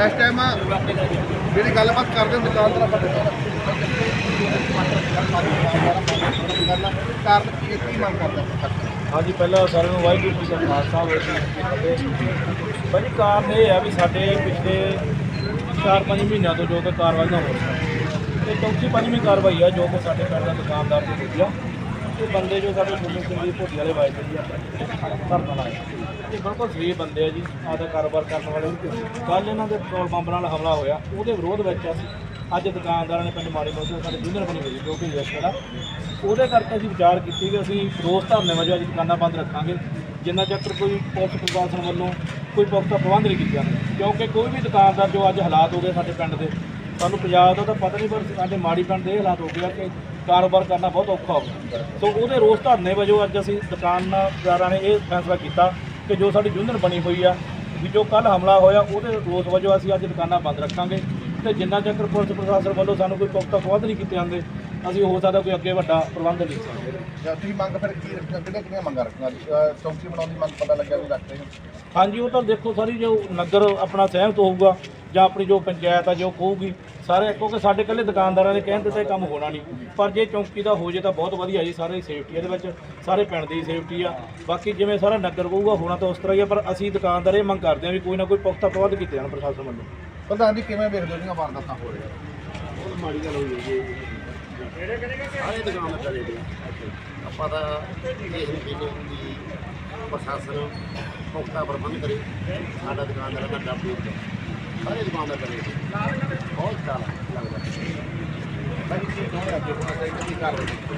ਇਸ ਟਾਈਮ ਜਿਹੜੀ ਗੱਲਬਾਤ ਕਰਦੇ ਹਾਂ ਦੁਕਾਨਦਾਰ ਆਪਾਂ ਕਾਰਨ ਕੀ ਮੰਗ ਕਰਦਾ ਹਾਂਜੀ, ਪਹਿਲਾਂ ਸਾਰਿਆਂ ਨੂੰ ਵਾਹਿਗੁਰੂ ਜੀ ਕਾ ਖਾਲਸਾ, ਵਾਹਿਗੁਰੂ ਜੀ ਭਾਜੀ, ਕਾਰਨ ਇਹ ਹੈ ਵੀ ਸਾਡੇ ਪਿਛਲੇ 4-5 ਮਹੀਨਿਆਂ ਤੋਂ ਜੋ ਕਿ ਕਾਰਵਾਈਆਂ ਹੋ ਰਹੀਆਂ ਤੇ ਚੌਥੀ ਪੰਜਵੀਂ ਕਾਰਵਾਈ ਆ, ਜੋ ਕਿ ਸਾਡੇ ਪਿੰਡ ਦਾ ਦੁਕਾਨਦਾਰ ਦੀ ਹੋਈ ਆ। ਤੇ ਬੰਦੇ ਜੋ ਸਾਡੇ ਸੁਮਨ ਸਿੰਘ ਜੀ ਭੋਟੀ ਵਾਲੇ ਵਾਇਦੇ ਜੀ, ਧਰਨਾ ਲਾਇਆ। ਇਹ ਬਿਲਕੁਲ ਸਹੀ ਬੰਦੇ ਆ ਜੀ, ਆਪਦਾ ਕਾਰੋਬਾਰ ਕਰਨ ਵਾਲੇ ਕੱਲ ਇਹਨਾਂ ਦੇ ਪੈਟਰੋਲ ਪੰਪ ਨਾਲ ਹਮਲਾ ਹੋਇਆ, ਉਹਦੇ ਵਿਰੋਧ ਵਿੱਚ ਅਸੀਂ ਅੱਜ ਦੁਕਾਨਦਾਰਾਂ ਨੇ ਪਿੰਡ ਮਾੜੀ ਮੋਟੀ ਸਾਡੇ ਜੂਨੀਅਰ ਬਣੀ ਹੋਈ ਜੋ ਕਿ ਜਿਹੜਾ ਉਹਦੇ ਕਰਕੇ ਅਸੀਂ ਵਿਚਾਰ ਕੀਤੀ ਕਿ ਅਸੀਂ ਰੋਸ ਧਰਨੇ ਵਜੋਂ ਅੱਜ ਦੁਕਾਨਾਂ ਬੰਦ ਰੱਖਾਂਗੇ। ਜਿੰਨਾ ਚਿਰ ਕੋਈ ਪੁਲਿਸ ਪ੍ਰਸ਼ਾਸਨ ਵੱਲੋਂ ਕੋਈ ਪੁਖਤਾ ਪ੍ਰਬੰਧ ਨਹੀਂ ਕੀਤਾ। ਕਿਉਂਕਿ ਕੋਈ ਵੀ ਦੁਕਾਨਦਾਰ ਜੋ ਅੱਜ ਹਾਲਾਤ ਹੋ ਗਏ ਸਾਡੇ ਪਿੰਡ ਦੇ ਸਾਨੂੰ ਪੰਜਾਬ ਦਾ ਤਾਂ ਪਤਾ ਨਹੀਂ, ਪਰ ਸਾਡੇ ਮਾੜੀ ਪਿੰਡ ਦੇ ਇਹ ਹਾਲਾਤ ਹੋ ਗਏ ਆ ਕਿ ਕਾਰੋਬਾਰ ਕਰਨਾ ਬਹੁਤ ਔਖਾ ਹੋ ਗਿਆ। ਸੋ ਉਹਦੇ ਰੋਸ ਧਰਨੇ ਵਜੋਂ ਅੱਜ ਅਸੀਂ ਦੁਕਾਨਦਾਰਾਂ ਨੇ ਇਹ ਫੈਸਲਾ ਕੀਤਾ ਕਿ ਜੋ ਸਾਡੀ ਯੂਨੀਅਨ ਬਣੀ ਹੋਈ ਆ ਵੀ ਜੋ ਕੱਲ ਹਮਲਾ ਹੋਇਆ ਉਹਦੇ ਰੋਸ ਵਜੋਂ ਅਸੀਂ ਅੱਜ ਦੁਕਾਨਾਂ ਬੰਦ ਰੱਖਾਂਗੇ। ਤੇ ਜਿੰਨਾ ਚਿਰ ਪੁਲਿਸ ਪ੍ਰਸ਼ਾਸਨ ਵੱਲੋਂ ਸਾਨੂੰ ਕੋਈ ਪੁਖਤਾ ਪ੍ਰਬੰਧ ਨਹੀਂ ਕੀਤੇ ਜਾਂਦੇ ਅਸੀਂ ਹੋ ਸਕਦਾ ਕੋਈ ਅੱਗੇ ਵੱਡਾ ਪ੍ਰਬੰਧ ਨਹੀਂ ਸਕਦੇ ਤੁਸੀਂ ਮੰਗ ਫਿਰ ਕੀ ਰੱਖਣਾ ਕਿਹੜੀਆਂ ਕਿਹੜੀਆਂ ਮੰਗਾਂ ਰੱਖਣਾ? ਚੌਕੀ ਬਣਾਉਣ ਦੀ ਮੰਗ ਪਤਾ ਲੱਗਿਆ ਵੀ ਰੱਖਦੇ ਹੋ? ਹਾਂਜੀ ਉਹ ਤਾਂ ਦੇਖੋ ਸਾਰੀ ਜੋ ਨਗਰ ਆਪਣਾ ਸਹਿਮਤ ਹੋਊਗਾ ਜਾਂ ਆਪਣੀ ਜੋ ਪੰਚਾਇਤ ਆ ਜੋ ਕਹੂਗੀ ਸਾਰੇ ਕਿਉਂਕਿ ਸਾਡੇ ਇਕੱਲੇ ਦੁਕਾਨਦਾਰਾਂ ਦੇ ਕਹਿਣ ਤੇ ਤਾਂ ਇਹ ਕੰਮ ਹੋਣਾ ਨਹੀਂ। ਪਰ ਜੇ ਚੌਂਕੀ ਦਾ ਹੋ ਜੇ ਤਾਂ ਬਹੁਤ ਵਧੀਆ ਜੀ ਸਾਰੇ ਸੇਫਟੀ ਇਹਦੇ ਵਿੱਚ ਸਾਰੇ ਪਿੰਡ ਦੀ ਸੇਫਟੀ ਆ। ਬਾਕੀ ਜਿਵੇਂ ਸਾਰਾ ਨਗਰ ਕਹੂਗਾ ਹੋਣਾ ਤਾਂ ਉਸ ਤਰ੍ਹਾਂ ਹੀ ਆ ਪਰ ਅਸੀਂ ਦੁਕਾਨਦਾਰ ਇਹ ਮੰਗ ਕਰਦੇ ਹਾਂ ਵੀ ਕੋਈ ਨਾ ਕੋਈ ਪੁਖਤਾ ਪ੍ਰਬੰਧ ਕੀਤੇ ਜਾਣ ਪ੍ਰਸ਼ਾਸਨ ਵੱਲੋਂ। ਪ੍ਰਧਾਨ ਜੀ ਕਿਵੇਂ ਵੇਖਦੇ ਹੋ ਜਿਹੜੀਆਂ ਵਾਰਦਾਤਾਂ ਹੋ ਰਹੀਆਂ? ਮਾੜੀ ਗੱਲ ਹੋਈ ਹੈ ਜੀ। ਸਾਰੇ ਦੁਕਾਨ ਚਲੇ ਗਏ। ਆਪਾਂ ਤਾਂ ਇਹ ਨਹੀਂ ਕਹਿੰਦੇ ਕਿ ਪ੍ਰਸ਼ਾਸਨ ਪੁਖਤਾ ਪ੍ਰਬੰਧ ਕਰੇ। ਸਾਡਾ ਦੁਕਾਨਦਾਰਾਂ ਦਾ ਡਰ ਦੂਰ ਕਰੇ। ਸਾਰੇ ਦੁਕਾਨਦਾਰ ਚਲੇ porque está ahorita.